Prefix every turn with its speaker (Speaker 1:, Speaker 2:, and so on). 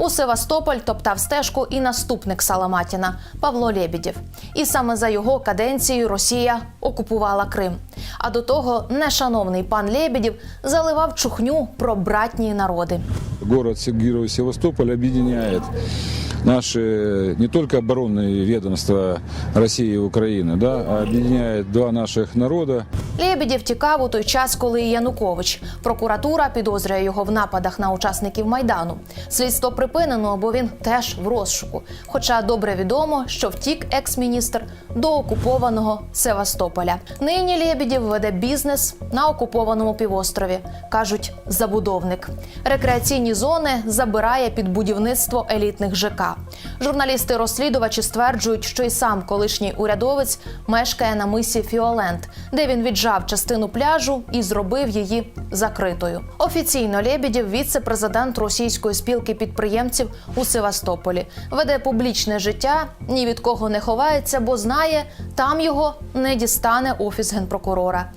Speaker 1: У Севастополь топтав стежку і наступник Саламатіна Павло Лєбідєв. І саме за його каденцією Росія окупувала Крим. А до того нешановний пан Лєбідєв заливав чухню про братні народи.
Speaker 2: Город Се- Герой Севастополь объединяет наши не только оборонные ведомства России и Украины, да, а объединяет два наших народа.
Speaker 1: Лєбідєв тікав у той час, коли Янукович. Прокуратура підозрює його в нападах на учасників майдану. Слідство припинено, бо він теж в розшуку. Хоча добре відомо, що втік екс-міністр до окупованого Севастополя. Нині Лєбідєв веде бізнес на окупованому півострові. кажуть, забудовник. Рекреаційні зони забирає під будівництво елітних ЖК. Журналісти-розслідувачі стверджують, що й сам колишній урядовець мешкає на мисі Фіолент, де він віджав частину пляжу і зробив її закритою. Офіційно Лєбідєв – віце-президент російської спілки підприємців у Севастополі. Веде публічне життя, ні від кого не ховається, бо знає, там його не дістане офіс генпрокурора.